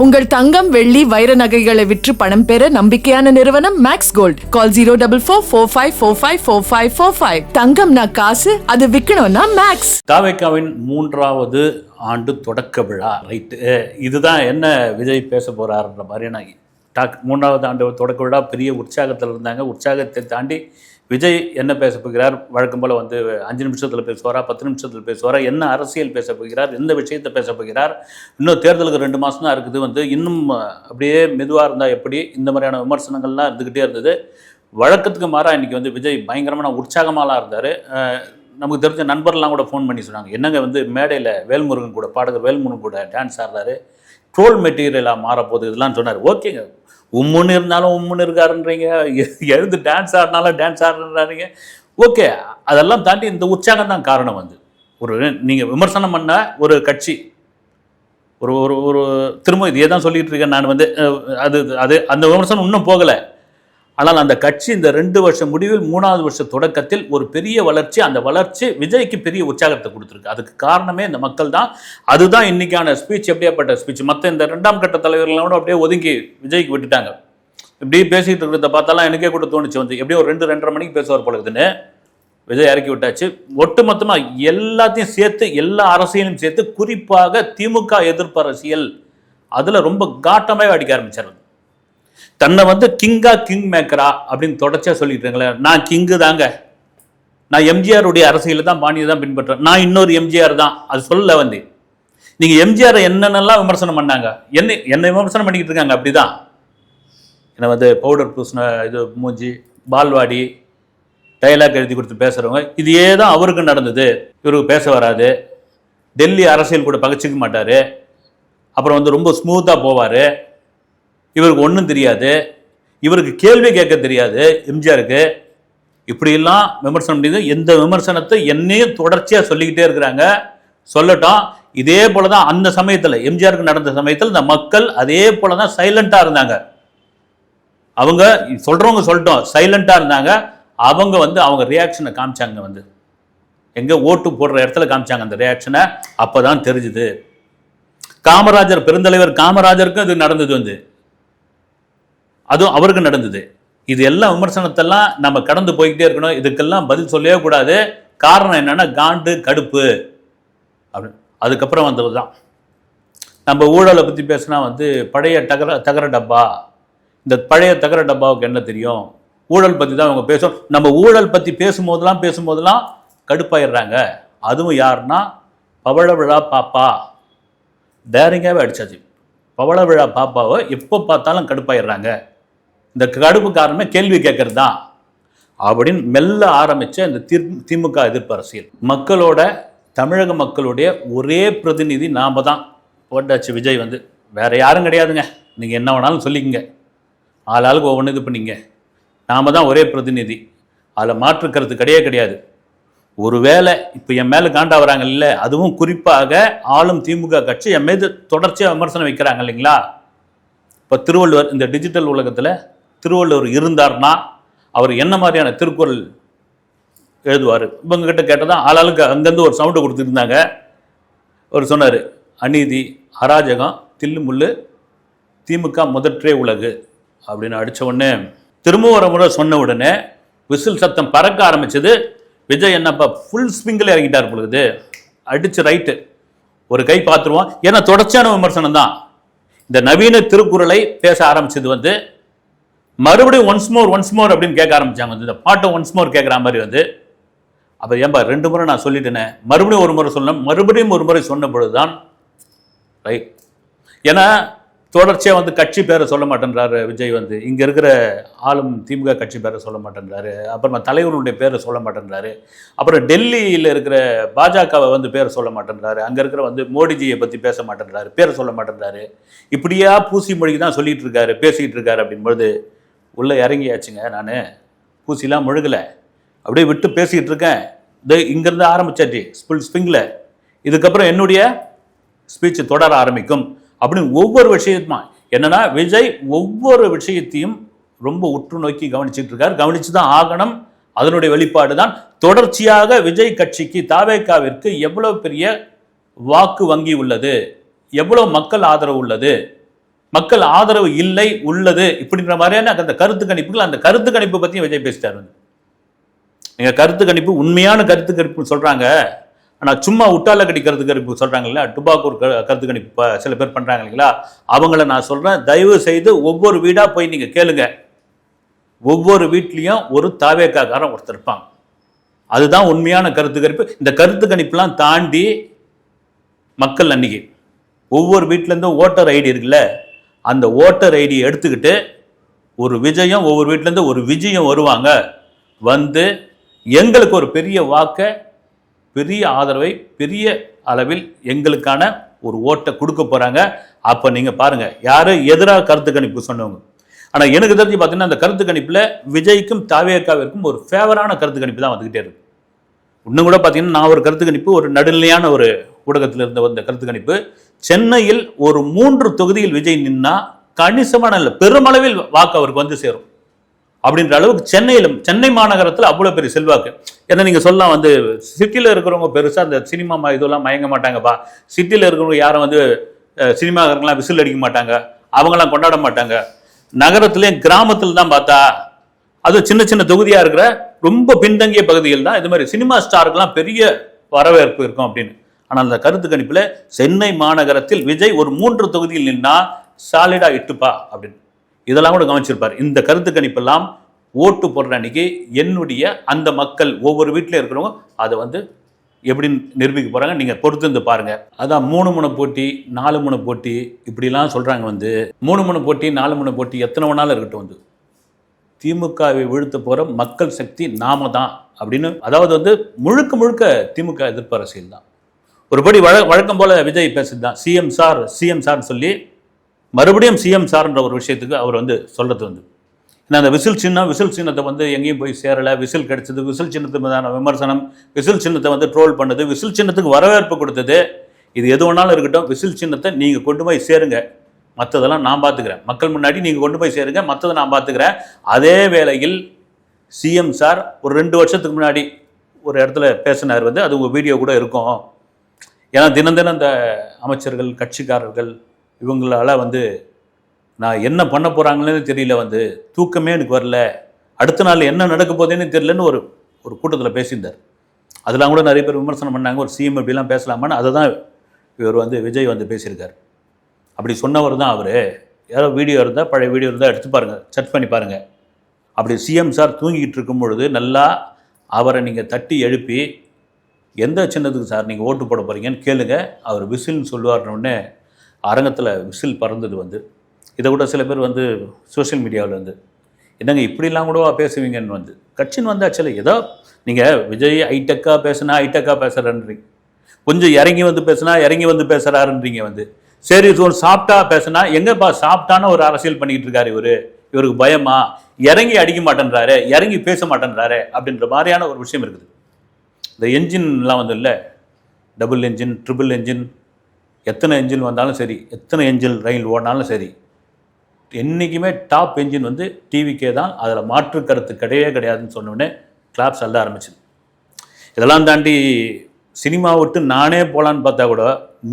உங்கள் தங்கம் வெள்ளி வைர நகைகளை விற்று பணம் பெற நம்பிக்கையான நிறுவனம் Max Gold call zero double four four five four five four five four five தங்கம்னா காசு அது விற்கணும்னா மேக்ஸ் தாவேக்காவின் மூன்றாவது ஆண்டு தொடக்க விழா. ரைட்டு இதுதான் என்ன விஜய் பேச போறாருன்ற மாதிரியான டாக் மூன்றாவது ஆண்டு தொடக்க விழா பெரிய உற்சாகத்தில் இருந்தாங்க உற்சாகத்தை தாண்டி விஜய் என்ன பேச போகிறார்? வழக்கம் போல் வந்து அஞ்சு நிமிஷத்தில் பேசுவாரா? பத்து நிமிஷத்தில் பேசுவாரா? என்ன அரசியல் பேச போகிறார்? எந்த விஷயத்தை பேச போகிறார்? இன்னும் தேர்தலுக்கு ரெண்டு மாதம் தான் இருக்குது. வந்து இன்னும் அப்படியே மெதுவாக இருந்தால் எப்படி? இந்த மாதிரியான விமர்சனங்கள்லாம் இருந்துக்கிட்டே இருந்தது. வழக்கத்துக்கு மாறாக இன்றைக்கி வந்து விஜய் பயங்கரமான உற்சாகமாலாம் இருந்தார். நமக்கு தெரிஞ்ச நண்பர்லாம் கூட ஃபோன் பண்ணி சொன்னாங்க. என்னங்க வந்து மேடையில் வேல்முருகன் கூட பாடகர் வேல்முருகன் கூட டான்ஸ் ஆடுறாரு. ட்ரோல் மெட்டீரியலாக மாறப்போகுது இதெல்லாம் சொன்னார். ஓகேங்க. உம்முன்னு இருந்தாலும் உம்முன்னு இருக்காருன்றீங்க. எ- எழுந்து டான்ஸ் ஆடினாலும் டான்ஸ் ஆடுறாருங்க ஓகே அதெல்லாம் தாண்டி இந்த உற்சாகம் தான் காரணம் வந்து. ஒரு நீங்கள் விமர்சனம் பண்ண ஒரு கட்சி ஒரு ஒரு ஒரு திரும்ப இதே தான் சொல்லிட்டு இருக்கேன் நான் வந்து அது அது அந்த விமர்சனம் இன்னும் போகலை. ஆனால் அந்த கட்சி இந்த ரெண்டு வருஷம் முடிவில் மூணாவது வருஷ தொடக்கத்தில் ஒரு பெரிய வளர்ச்சி அந்த வளர்ச்சி விஜய்க்கு பெரிய உற்சாகத்தை கொடுத்துருக்கு. அதுக்கு காரணமே இந்த மக்கள் தான். அதுதான் இன்னைக்கான ஸ்பீச் எப்படியாப்பட்ட ஸ்பீச் மற்ற இந்த ரெண்டாம் கட்ட தலைவர்களோட அப்படியே ஒதுங்கி விஜய்க்கு விட்டுட்டாங்க. இப்படி பேசிட்டு இருக்கிறத பார்த்தாலாம் எனக்கே கூட தோணுச்சு. வந்து எப்படியும் ஒரு ரெண்டு ரெண்டரை மணிக்கு பேசுவார் போல இருக்குதுன்னு விஜய் இறக்கி விட்டாச்சு. ஒட்டுமொத்தமாக எல்லாத்தையும் சேர்த்து எல்லா அரசியலும் சேர்த்து குறிப்பாக திமுக எதிர்ப்பு அரசியல் அதில் ரொம்ப காட்டமாக அடிக்க ஆரம்பிச்சார் தன்னை வந்து கிங்கா கிங் மேக்கரா அப்படின்னு தொடர்ச்சியா சொல்லிட்டு நான் கிங்கு தாங்க. நான் எம்ஜிஆருடைய அரசியலை தான் பாணியை தான் பின்பற்றேன் நான் இன்னொரு எம்ஜிஆர் தான். அது சொல்ல வந்து நீங்க எம்ஜிஆர் என்னென்னலாம் விமர்சனம் பண்ணாங்க? என்ன என்ன விமர்சனம் பண்ணிக்கிட்டு இருக்காங்க அப்படிதான். என்ன வந்து பவுடர் பூசின இது மூஞ்சி பால்வாடி டைலாக் எழுதி கொடுத்து பேசுகிறவங்க இதையே தான் அவருக்கு நடந்தது. இவருக்கு பேச வராது. டெல்லி அரசியல் கூட பகச்சிக்க மாட்டார். அப்புறம் வந்து ரொம்ப ஸ்மூத்தாக போவார். இவருக்கு ஒன்றும் தெரியாது. இவருக்கு கேள்வி கேட்க தெரியாது. எம்ஜிஆருக்கு. இப்படியெல்லாம் விமர்சனம் முடியுது எந்த விமர்சனத்தை என்னையும் தொடர்ச்சியாக சொல்லிக்கிட்டே இருக்கிறாங்க. சொல்லட்டும். இதே போல தான் அந்த சமயத்தில் எம்ஜிஆருக்கு நடந்த சமயத்தில் இந்த மக்கள் அதே போல தான் சைலண்ட்டாக இருந்தாங்க. அவங்க சொல்கிறவங்க சொல்லட்டும் சைலண்ட்டாக இருந்தாங்க. அவங்க வந்து அவங்க ரியாக்ஷனை காமிச்சாங்க வந்து. எங்கே ஓட்டு போடுற இடத்துல காமிச்சாங்க அந்த ரியாக்ஷனை அப்போ தான் தெரிஞ்சுது. காமராஜர் பெருந்தலைவர் காமராஜருக்கும் இது நடந்தது வந்து. அதுவும் அவருக்கு நடந்தது. இது எல்லா விமர்சனத்தெல்லாம் நம்ம கடந்து போய்கிட்டே இருக்கணும். இதுக்கெல்லாம் பதில் சொல்லவே கூடாது. காரணம் என்னன்னா காண்டு கடுப்பு. அப்படின்னு. அதுக்கப்புறம் வந்தது தான். நம்ம ஊழலை பற்றி பேசினா வந்து பழைய தகர தகர டப்பா. இந்த பழைய தகர டப்பாவுக்கு என்ன தெரியும்? ஊழல் பற்றி தான் அவங்க பேசும். நம்ம ஊழல் பற்றி பேசும்போதெல்லாம் பேசும்போதெல்லாம் கடுப்பாயிடுறாங்க. அதுவும் யாருன்னா பவள விழா பாப்பா டேரிங்காகவே அடிச்சாச்சு. பவள விழா பாப்பாவை எப்போ பார்த்தாலும் கடுப்பாயிடுறாங்க. இந்த கடுப்பு காரணமே கேள்வி கேட்கறது? தான் அப்படின்னு மெல்ல ஆரம்பித்த இந்த திர் திமுக எதிர்ப்பு அரசியல். மக்களோட தமிழக மக்களுடைய ஒரே பிரதிநிதி நாம தான். போட்டாச்சு விஜய் வந்து. வேற யாரும் கிடையாதுங்க. நீங்கள் என்ன வேணாலும் சொல்லிக்கங்க. ஆள் ஆளுக்கு ஒவ்வொன்று இது பண்ணிங்க நாம் தான் ஒரே பிரதிநிதி. அதில் மாற்றுக்கிறது கிடையவே கிடையாது. ஒருவேளை இப்போ என் மேலே காண்டா வராங்க இல்லை அதுவும் குறிப்பாக ஆளும் திமுக கட்சி என் மீது தொடர்ச்சியாக விமர்சனம் வைக்கிறாங்க இல்லைங்களா? இப்போ திருவள்ளுவர் இந்த டிஜிட்டல் உலகத்தில் திருவள்ளுவர் இருந்தார்னா அவர் என்ன மாதிரியான திருக்குறள் எழுதுவார்? இவங்ககிட்ட கேட்டதான் ஆளாளுக்கு அங்கேருந்து ஒரு சவுண்டு கொடுத்துருந்தாங்க. அவர் சொன்னார் அநீதி அராஜகம் தில்லு முள்ளு திமுக முதற்றே உலகு அப்படின்னு அடித்த உடனே திரும்ப ஒரு முறை சொன்ன உடனே விசில் சத்தம் பறக்க ஆரம்பிச்சது. விஜய் என்னப்பா ஃபுல் ஸ்விங்கில் இறங்கிட்டார் பொழுது அடித்து ரைட்டு ஒரு கை பார்த்துருவோம். ஏன்னா தொடர்ச்சியான விமர்சனம் தான். இந்த நவீன திருக்குறளை பேச ஆரம்பிச்சது வந்து மறுபடியும் ஒன்ஸ் மோர் ஒன்ஸ் மோர் அப்படின்னு கேட்க ஆரம்பிச்சாங்க. வந்து இந்த பாட்டை ஒன்ஸ் மோர் கேட்குற மாதிரி வந்து அப்போ ஏன்பா ரெண்டு முறை நான் சொல்லிட்டேனே. மறுபடியும் ஒரு முறை சொன்னேன் மறுபடியும் ஒரு முறை சொன்ன பொழுதுதான் ரைட் ஏன்னா தொடர்ச்சியாக வந்து கட்சி பேரை சொல்ல மாட்டேன்றாரு விஜய் வந்து. இங்கே இருக்கிற ஆளும் திமுக கட்சி பேரை சொல்ல மாட்டேன்றாரு. அப்புறமா தலைவர்களுடைய பேரை சொல்ல மாட்டேன்றாரு. அப்புறம் டெல்லியில் இருக்கிற பாஜகவை வந்து பேரை சொல்ல மாட்டேன்றாரு. அங்கே இருக்கிற வந்து மோடிஜியை பற்றி பேச மாட்டேன்றாரு. பேரை சொல்ல மாட்டேன்றாரு. இப்படியா பூசி மொழிக்கு தான் சொல்லிகிட்டு இருக்காரு பேசிக்கிட்டு இருக்காரு அப்படின்பொழுது உள்ளே இறங்கியாச்சுங்க நான். பூசிலாம் முழுகலை. அப்படியே விட்டு பேசிக்கிட்டு இருக்கேன். இது இங்கேருந்து ஆரம்பிச்சாச்சு ஸ்பில் ஸ்பிங்கில் இதுக்கப்புறம் என்னுடைய ஸ்பீச் தொடர ஆரம்பிக்கும். அப்படின்னு ஒவ்வொரு விஷயத்துமா என்னன்னா விஜய் ஒவ்வொரு விஷயத்தையும் ரொம்ப உற்று நோக்கி கவனிச்சுட்டு இருக்கார். கவனிச்சு தான் ஆகணும். அதனுடைய வெளிப்பாடு தான். தொடர்ச்சியாக விஜய் கட்சிக்கு தாவேக்காவிற்கு எவ்வளோ பெரிய வாக்கு வங்கி உள்ளது? எவ்வளோ மக்கள் ஆதரவு உள்ளது? மக்கள் ஆதரவு இல்லை உள்ளது இப்படின்ற மாதிரியான அந்த கருத்து கணிப்புகள் அந்த கருத்து கணிப்பு பற்றியும் விஜய் பேசிட்டார் வந்து. நீங்கள் கருத்து கணிப்பு உண்மையான கருத்து கணிப்பு சொல்கிறாங்க ஆனால் சும்மா உட்டால கடி கருத்து கணிப்பு சொல்கிறாங்கல்ல டுபாக்கூர் க- கருத்து கணிப்பு சில பேர் பண்ணுறாங்க இல்லைங்களா? அவங்கள நான் சொல்கிறேன் தயவு செய்து ஒவ்வொரு வீடாக போய் நீங்கள் கேளுங்க. ஒவ்வொரு வீட்லேயும் ஒரு தாவேக்காக்காரன் ஒருத்தர் இருப்பாங்க அதுதான் உண்மையான கருத்து கணிப்பு. இந்த கருத்து கணிப்புலாம் தாண்டி மக்கள் அன்னைக்கு ஒவ்வொரு வீட்டிலேருந்தும் ஓட்டர் ஐடி இருக்குல்ல? அந்த ஓட்டர் ஐடியை எடுத்துக்கிட்டு ஒரு விஜயம் ஒவ்வொரு வீட்டிலேருந்து ஒரு விஜயம் வருவாங்க. வந்து எங்களுக்கு ஒரு பெரிய வாக்கை பெரிய ஆதரவை பெரிய அளவில் எங்களுக்கான ஒரு ஓட்டை கொடுக்க போகிறாங்க அப்போ நீங்கள் பாருங்கள் யார் எதிராக கருத்து கணிப்பு சொன்னவங்க. ஆனால் எனக்கு தெரிஞ்சு பார்த்தீங்கன்னா அந்த கருத்து கணிப்பில் விஜய்க்கும் தாவேக்காவிற்கும் ஒரு ஃபேவரான கருத்து கணிப்பு தான் வந்துக்கிட்டே இருக்கு. இன்னும் கூட பார்த்தீங்கன்னா நான் ஒரு கருத்து கணிப்பு ஒரு நடுநிலையான ஒரு ஊடகத்தில் இருந்த வந்த கருத்து கணிப்பு. சென்னையில் ஒரு மூன்று தொகுதியில் விஜய் நின்னா கணிசமான பெருமளவில் வாக்கு அவருக்கு வந்து சேரும். அப்படின்ற அளவுக்கு சென்னையில் சென்னை மாநகரத்தில் அவ்வளோ பெரிய செல்வாக்கு. ஏன்னா நீங்கள் சொல்லலாம் வந்து சிட்டியில் இருக்கிறவங்க பெருசாக அந்த சினிமா இதெல்லாம் மயங்க மாட்டாங்கப்பா. சிட்டியில் இருக்கிறவங்க யாரும் வந்து சினிமாக்காரங்களாம் விசில் அடிக்க மாட்டாங்க. அவங்களாம் கொண்டாட மாட்டாங்க. நகரத்துலேயும் கிராமத்தில் தான் பார்த்தா அது சின்ன சின்ன தொகுதியாக இருக்கிற ரொம்ப பின்தங்கிய பகுதியில் தான் இது மாதிரி சினிமா ஸ்டாருக்கெல்லாம் பெரிய வரவேற்பு இருக்கும் அப்படின்னு. ஆனால் அந்த கருத்து கணிப்பில் சென்னை மாநகரத்தில் விஜய் ஒரு மூன்று தொகுதியில் நின்னா சாலிடாக இட்டுப்பா அப்படின்னு. இதெல்லாம் கூட கவனிச்சிருப்பார். இந்த கருத்து கணிப்பெல்லாம் ஓட்டு போடுற அன்னைக்கு என்னுடைய அந்த மக்கள் ஒவ்வொரு வீட்டில் இருக்கிறவங்க அதை வந்து எப்படி நிரூபிக்க போகிறாங்க நீங்கள் பொறுத்து இருந்து பாருங்கள் அதான் மூணு முனை போட்டி நாலு முனை போட்டி இப்படிலாம் சொல்கிறாங்க வந்து. மூணு முனை போட்டி நாலு முனை போட்டி எத்தனை வேணாலும் இருக்கட்டும் வந்து. திமுகவை வீழ்த்த போகிற மக்கள் சக்தி நாம தான் அப்படின்னு. அதாவது வந்து முழுக்க முழுக்க திமுக எதிர்ப்பு அரசியல் தான். ஒருபடி வழ வழக்கம் போல விஜய் பேசுறது தான். சிஎம் சார் சிஎம் சார்னு சொல்லி மறுபடியும் சிஎம் சார்ன்ற ஒரு விஷயத்துக்கு அவர் வந்து சொல்கிறது வந்து. ஏன்னா அந்த விசில் சின்னம் விசில் சின்னத்தை வந்து எங்கேயும் போய் சேரலை. விசில் கிடைச்சது விசில் சின்னத்து மீதான விமர்சனம் விசில் சின்னத்தை வந்து ட்ரோல் பண்ணது விசில் சின்னத்துக்கு வரவேற்பு கொடுத்தது. இது எது வேணாலும் இருக்கட்டும். விசில் சின்னத்தை நீங்கள் கொண்டு போய் சேருங்க. மற்றதெல்லாம் நான் பார்த்துக்கிறேன் மக்கள் முன்னாடி நீங்கள் கொண்டு போய் சேருங்க. மற்றதை நான் பார்த்துக்கிறேன் அதே வேளையில் சிஎம் சார் ஒரு ரெண்டு வருஷத்துக்கு முன்னாடி ஒரு இடத்துல பேசினார் வந்து. அது உங்கள் வீடியோ கூட இருக்கும். ஏன்னா தினம் தினம் இந்த அமைச்சர்கள் கட்சிக்காரர்கள் இவங்களால வந்து நான் என்ன பண்ண போகிறாங்களேன்னு தெரியல வந்து. தூக்கமே எனக்கு வரல. அடுத்த நாள் என்ன நடக்க போதேன்னு தெரியலன்னு ஒரு ஒரு கூட்டத்தில் பேசியிருந்தார். அதெல்லாம் கூட நிறைய பேர் விமர்சனம் பண்ணாங்க. ஒரு சிஎம் இப்படிலாம் பேசலாமான்னு அதை தான் இவர் வந்து விஜய் வந்து பேசியிருக்கார். அப்படி சொன்னவர் தான் அவர். யாரோ வீடியோ இருந்தால் பழைய வீடியோ இருந்தால் எடுத்து பாருங்கள் சர்ச் பண்ணி பாருங்கள் அப்படி சிஎம் சார் தூங்கிக்கிட்டு இருக்கும் பொழுது நல்லா அவரை நீங்கள் தட்டி எழுப்பி எந்த சின்னத்துக்கு சார் நீங்கள் ஓட்டு போட போகிறீங்கன்னு கேளுங்க. அவர் விசில்னு சொல்லுவார்ன அரங்கத்தில் விசில் பறந்தது வந்து. இதை கூட சில பேர் வந்து சோஷியல் மீடியாவில் வந்து என்னங்க இப்படிலாம் கூடவா பேசுவீங்கன்னு? வந்து. கட்சின்னு வந்தாச்சுல ஏதோ நீங்கள் விஜய் ஐடெக்காக பேசுனா ஐடெக்காக பேசுகிறேன்றீங்க கொஞ்சம் இறங்கி வந்து பேசுனா இறங்கி வந்து பேசுகிறாருன்றீங்க வந்து. சரி ஒரு சாப்பிட்டா பேசுனா எங்கப்பா சாப்பிட்டான்னு ஒரு அரசியல் பண்ணிக்கிட்டு இருக்காரு இவர். இவருக்கு பயமா? இறங்கி அடிக்க மாட்டேன்றாரு இறங்கி பேச மாட்டேன்றாரு அப்படின்ற மாதிரியான ஒரு விஷயம் இருக்குது. இந்த என்ஜின்லாம் வந்து இல்லை டபுள் என்ஜின் ட்ரிபிள் என்ஜின் எத்தனை என்ஜின் வந்தாலும் சரி எத்தனை என்ஜின் ரயில் ஓடினாலும் சரி என்றைக்குமே டாப் என்ஜின் வந்து டிவிக்கே தான். அதில் மாற்று கருத்து கிடையவே கிடையாதுன்னு சொன்னோடனே கிளாப்ஸ் அள்ள ஆரம்பிச்சுது. இதெல்லாம் தாண்டி சினிமா விட்டு நானே போகலான்னு பார்த்தா கூட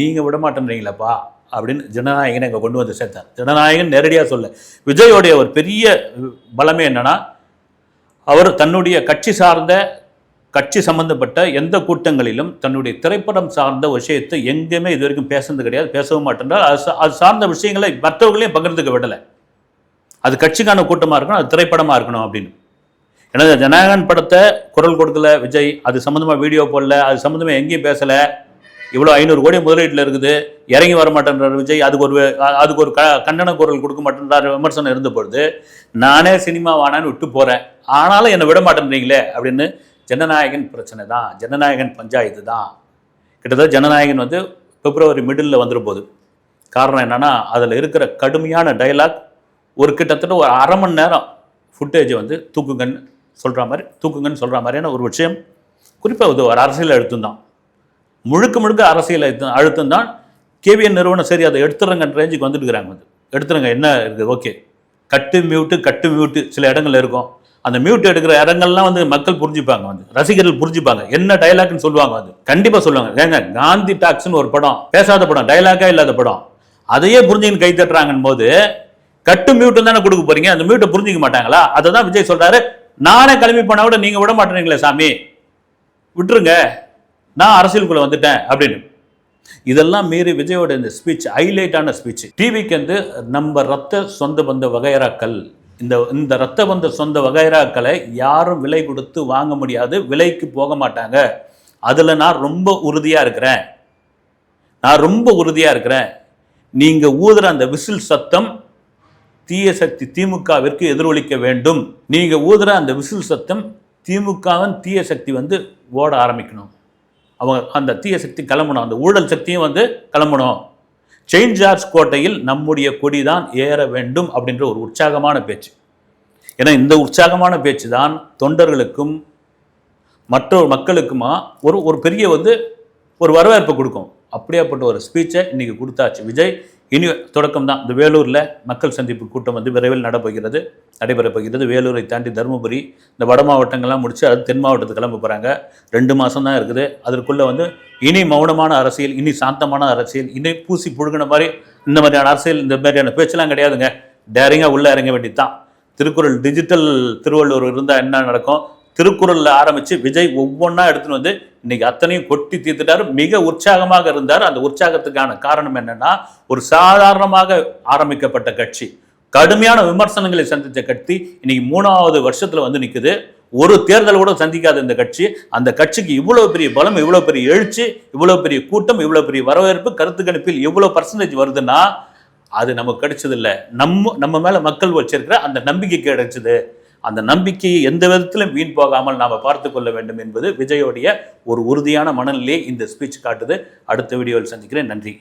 நீங்கள் விட மாட்டேன்றீங்களப்பா? அப்படின்னு ஜனநாயகனை இங்கே கொண்டு வந்து சேர்த்தார். ஜனநாயகன் நேரடியாக சொல்ல விஜயோடைய ஒரு பெரிய பலமே என்னன்னா அவர் தன்னுடைய கட்சி சார்ந்த கட்சி சம்பந்தப்பட்ட எந்த கூட்டங்களிலும் தன்னுடைய திரைப்படம் சார்ந்த விஷயத்தை எங்கேயுமே இது வரைக்கும் பேசுனது கிடையாது பேசவும் மாட்டேன்றார் அது அது சார்ந்த விஷயங்களை மற்றவர்களையும் பகிர்ந்துக்க விடலை. அது கட்சிக்கான கூட்டமாக இருக்கணும் அது திரைப்படமாக இருக்கணும் அப்படின்னு. எனது ஜனநாயகன் படத்தை குரல் கொடுக்கல விஜய் அது சம்மந்தமாக வீடியோ போடல அது சம்மந்தமாக எங்கேயும் பேசலை. இவ்வளோ ஐநூறு கோடி முதலீட்டில் இருக்குது இறங்கி வர மாட்டேன்றார் விஜய் அதுக்கு ஒரு அதுக்கு ஒரு க கண்டன குரல் கொடுக்க மாட்டேன்றார் விமர்சனம் இருந்த பொழுது நானே சினிமா வானான்னு விட்டு போகிறேன் ஆனாலும் என்னை விட மாட்டேன்றீங்களே அப்படின்னு ஜனநாயகன் பிரச்சனை தான். ஜனநாயகன் பஞ்சாயத்து தான். கிட்டத்தட்ட ஜனநாயகன் வந்து பிப்ரவரி மிடில் வந்துட போகுது காரணம் என்னன்னா அதில் இருக்கிற கடுமையான டயலாக் ஒரு கிட்டத்தட்ட ஒரு அரை மணி நேரம் ஃபுட்டேஜ் வந்து தூக்குங்கன்னு சொல்கிற மாதிரி தூக்குங்கன்னு சொல்கிற மாதிரியான ஒரு விஷயம். குறிப்பாக இது ஒரு அரசியல் அழுத்தம் தான். முழுக்க முழுக்க அரசியல் அழுத்தம் அழுத்தம் தான். கேவிஎன் நிறுவனம் சரி அதை எடுத்துறங்கன்ற ரேஞ்சுக்கு வந்துட்டு இருக்கிறாங்க வந்து. எடுத்துருங்க என்ன இருக்குது? Okay. Cut mute cut mute சில இடங்களில் இருக்கும். அந்த மியூட் எடுக்கிற இடங்கள்லாம் வந்து மக்கள் புரிஞ்சுப்பாங்க வந்து. ரசிகர்கள் புரிஞ்சுப்பாங்க. என்ன டயலாக்னு சொல்லுவாங்க வந்து. கண்டிப்பாக சொல்லுவாங்க. ஏங்க காந்தி டாக்ஸ்னு ஒரு படம். பேசாத படம். டயலாக்கா இல்லாத படம். அதையே புரிஞ்சுக்கின்னு கை தட்டுறாங்கன்னு போது கட்டு மியூட்டும் தானே கொடுக்க போறீங்க? அந்த மியூட்டை புரிஞ்சிக்க மாட்டாங்களா? அதை தான் விஜய் சொல்றாரு. நானே கிளம்பி போனா கூட நீங்க விட மாட்டேறீங்களே சாமி. விட்டுருங்க. நான் அரசியலுக்குள்ள வந்துட்டேன் அப்படின்னு. இதெல்லாம் மீறி விஜயோட இந்த ஸ்பீச் ஹைலைட்டான ஸ்பீச் டிவிக்கு வந்து நம்ம ரத்த சொந்த பந்த வகைராக்கள் இந்த இந்த ரத்த பந்த சொந்த வகைராக்களை யாரும் விலை கொடுத்து வாங்க முடியாது விலைக்கு போக மாட்டாங்க. அதில் நான் ரொம்ப உறுதியாக இருக்கிறேன். நான் ரொம்ப உறுதியாக இருக்கிறேன். நீங்கள் ஊதுற அந்த விசில் சத்தம் தீய சக்தி திமுகவிற்கு எதிரொலிக்க வேண்டும். நீங்கள் ஊதுற அந்த விசில் சத்தம் திமுகவின் தீய சக்தி வந்து ஓட ஆரம்பிக்கணும். அவங்க அந்த தீய சக்தி கிளம்பணும். அந்த ஊழல் சக்தியும் வந்து கிளம்பணும். செயின்ட் ஜார்ஜ் கோட்டையில் நம்முடைய கொடி தான் ஏற வேண்டும் அப்படின்ற ஒரு உற்சாகமான பேச்சு. ஏன்னா இந்த உற்சாகமான பேச்சு தான் தொண்டர்களுக்கும் மற்ற மக்களுக்குமா ஒரு ஒரு பெரிய வந்து ஒரு வரவேற்பு கொடுக்கும். அப்படியாப்பட்ட ஒரு ஸ்பீச்சை இன்னைக்கு கொடுத்தாச்சு. விஜய் இனி தொடக்கம் தான் இந்த வேலூரில் மக்கள் சந்திப்பு கூட்டம் வந்து விரைவில் நடப்போகிறது நடைபெறப்போகிறது. வேலூரை தாண்டி தருமபுரி இந்த வட மாவட்டங்கள்லாம் முடித்து அது தென் மாவட்டத்துக்கு கிளம்ப போகிறாங்க ரெண்டு மாதம் தான் இருக்குது. அதற்குள்ளே வந்து இனி மௌனமான அரசியல் இனி சாந்தமான அரசியல் இனி பூசி புழுகின மாதிரி இந்த மாதிரியான அரசியல் இந்த மாதிரியான பேச்செல்லாம் கிடையாதுங்க. டேரிங்காக உள்ளே இறங்க வேண்டியது தான் திருக்குறள் டிஜிட்டல் திருவள்ளுவர் இருந்தால் என்ன நடக்கும்? திருக்குறளில் ஆரம்பித்து விஜய் ஒவ்வொன்றா எடுத்துன்னு வந்து இன்னைக்கு அத்தனையும் கொட்டி தீர்த்துட்டாரு. மிக உற்சாகமாக இருந்தார். அந்த உற்சாகத்துக்கான காரணம் என்னென்னா ஒரு சாதாரணமாக ஆரம்பிக்கப்பட்ட கட்சி. கடுமையான விமர்சனங்களை சந்தித்த கட்சி இன்னைக்கு மூணாவது வருஷத்துல வந்து நிற்குது ஒரு தேர்தல் கூட சந்திக்காத இந்த கட்சி அந்த கட்சிக்கு இவ்வளவு பெரிய பலம் இவ்வளவு பெரிய எழுச்சி இவ்வளவு பெரிய கூட்டம் இவ்வளவு பெரிய வரவேற்பு கருத்து கணிப்பில் இவ்வளவு பர்சன்டேஜ் வருதுன்னா அது நமக்கு கிடைச்சது இல்லை நம்ம நம்ம மேல மக்கள் வச்சிருக்கிற அந்த நம்பிக்கை கிடைச்சது. அந்த நம்பிக்கையை எந்த விதத்திலும் வீண் போகாமல் நாம பார்த்து கொள்ள வேண்டும் என்பது விஜயோடைய ஒரு உறுதியான மனநிலையை இந்த ஸ்பீச் காட்டுது. அடுத்த வீடியோவில் சந்திக்கிறேன். நன்றி.